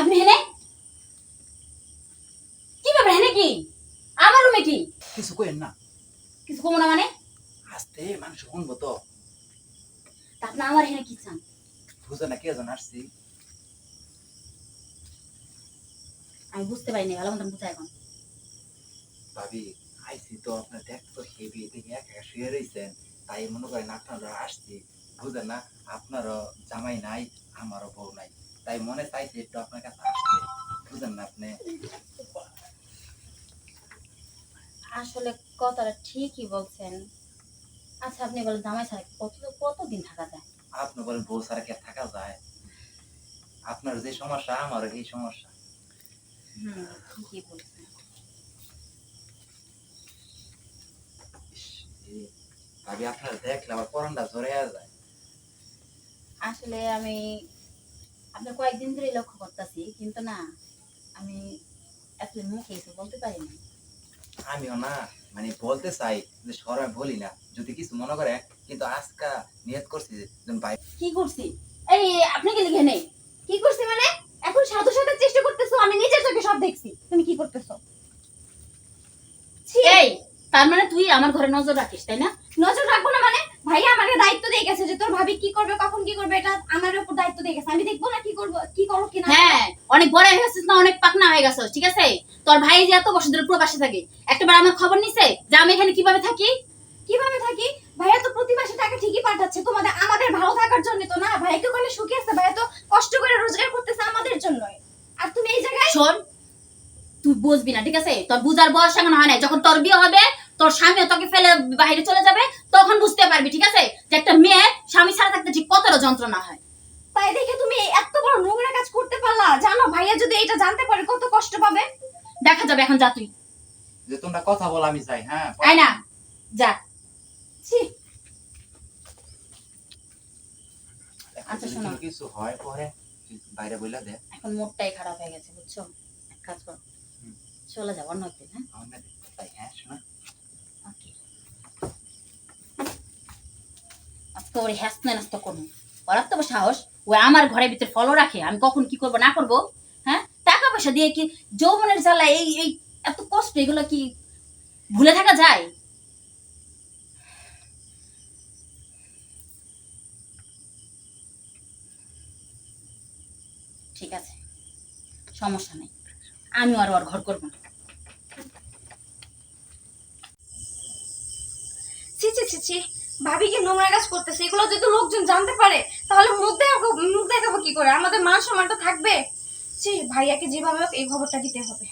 আপনি হেনে? কি ব্যাপার হেনে কি? রুমে কি? কিছু কইেন না। কিছু কমো না মানে? আস্তে মানুষ শুনব তো। আমার হেনে কি চান? বুঝো না কে জন আসছি? আমি বুঝতে পারিনি ভালো মতন বুঝাই এখন। ভাবি আইসি তো আপনার দেখতে তো হেবি দেখে এক একা শুয়ে রয়েছেন তাই মনে করেন আপনারা আসছি। বুঝেন না আপনারও জামাই নাই আমারও বউ নাই। তাই মনে চাইছে একটু আপনার কাছে আসতে। বুঝেন না আপনি? আসলে কথাটা ঠিকই বলছেন। আচ্ছা আপনি বলেন জামাই ছাড়া কত কতদিন থাকা যায়? আপনি বলেন বউ ছাড়া কে থাকা যায়? আপনার যে সমস্যা আমারও এই সমস্যা। হুম ঠিকই বলছেন। ভাবি আপনার দেখলে আমার পরানটা ঝরে যায়। আসলে আমি আপনার কয়েকদিন ধরে লক্ষ্য করতেছি কিন্তু না আমি আসলে মুখে কিছু বলতে পারিনি আমিও না মানে বলতে চাই যে সরাই বলি না যদি কিছু মনে করে কিন্তু আজকা নিয়ত করছি ভাই কি করছি? এই আপনি কি লিখে নেই কি করছি মানে? এখন সাধু সাথে চেষ্টা করতেছো আমি নিজের চোখে সব দেখছি। তুমি কি করতেছো? এই তার মানে তুই আমার ঘরে নজর রাখিস তাই না? নজর রাখব না মানে? ভাইয়া আমাকে দায়িত্ব দিয়ে গেছে যে তোর ভাবি কি করবে কখন কি করবে এটা আমার উপর দায়িত্ব দিয়ে গেছে। আমি দেখব না কি করব কি করো কি না হ্যাঁ অনেক বড় হয়ে গেছিস না অনেক পাকনা হয়ে গেছিস ঠিক আছে? তোর ভাই যে এত বছর ধরে প্রবাসে থাকে একটাবার আমার খবর নিছে যে আমি এখানে কীভাবে থাকি? কীভাবে থাকি? ভাইয়া তো প্রতি মাসে টাকা ঠিকই পাঠাচ্ছে তোমাদের আমাদের ভালো থাকার জন্য তো না? ভাইকে ওখানে সুখে আছে ভাইয়া তো কষ্ট করে রোজগার করতেছে আমাদের জন্যই। আর তুমি এই জায়গায়? শোন তুই বুঝবি না ঠিক আছে? তোর বুঝার বয়স এখন হয় না যখন তোর বিয়ে হবে তোর স্বামীও তোকে ফেলে বাইরে চলে যাবে তখন বুঝতে পারবি ঠিক আছে? যে একটা মেয়ে স্বামী ছাড়া থাকতে ঠিক কতটা যন্ত্রণা হয়। তাই দেখে তুমি এত বড় নোংরা কাজ করতে পারলা। জানো ভাইয়া যদি এটা জানতে পারে কত কষ্ট পাবে। দেখা যাবে এখন যা তুই। যে তোমরা কথা বলো আমি যাই হ্যাঁ? আয় না যা। ছি। আচ্ছা, শোনো। কিছু হয় পরে তুই বাইরে বইলা দে। এখন মোটটাই খারাপ হয়ে গেছে বুঝছ? এক কাজ কর। চলে যাও অন্য একদিন হ্যাঁ? না দেখতে হ্যাঁ শোনা। ওকে। আজকে ওর হ্যাসনে নাস্তা করব ওরা তো সাহস ও আমার ঘরের ভিতরে ফলো রাখে, আমি কখন কি করব না করব? হ্যাঁ? টাকা পয়সা দিয়ে কি যৌবনের জ্বালা, এই এই, এত কষ্ট, এগুলো কি ভুলে থাকা যায়? ঠিক আছে, সমস্যা নেই আমি আর ওর ঘর করব না। ছি ছি ছি ছি ভাবি কি নোংরা কাজ করতেছে, এগুলো যদি লোকজন জানতে পারে তাহলে মুখ দেখাবো মুখ দেখাবো কি করে? আমাদের মান সম্মানটা থাকবে? সেই ভাইয়াকে যেভাবে হোক এই খবরটা দিতে হবে।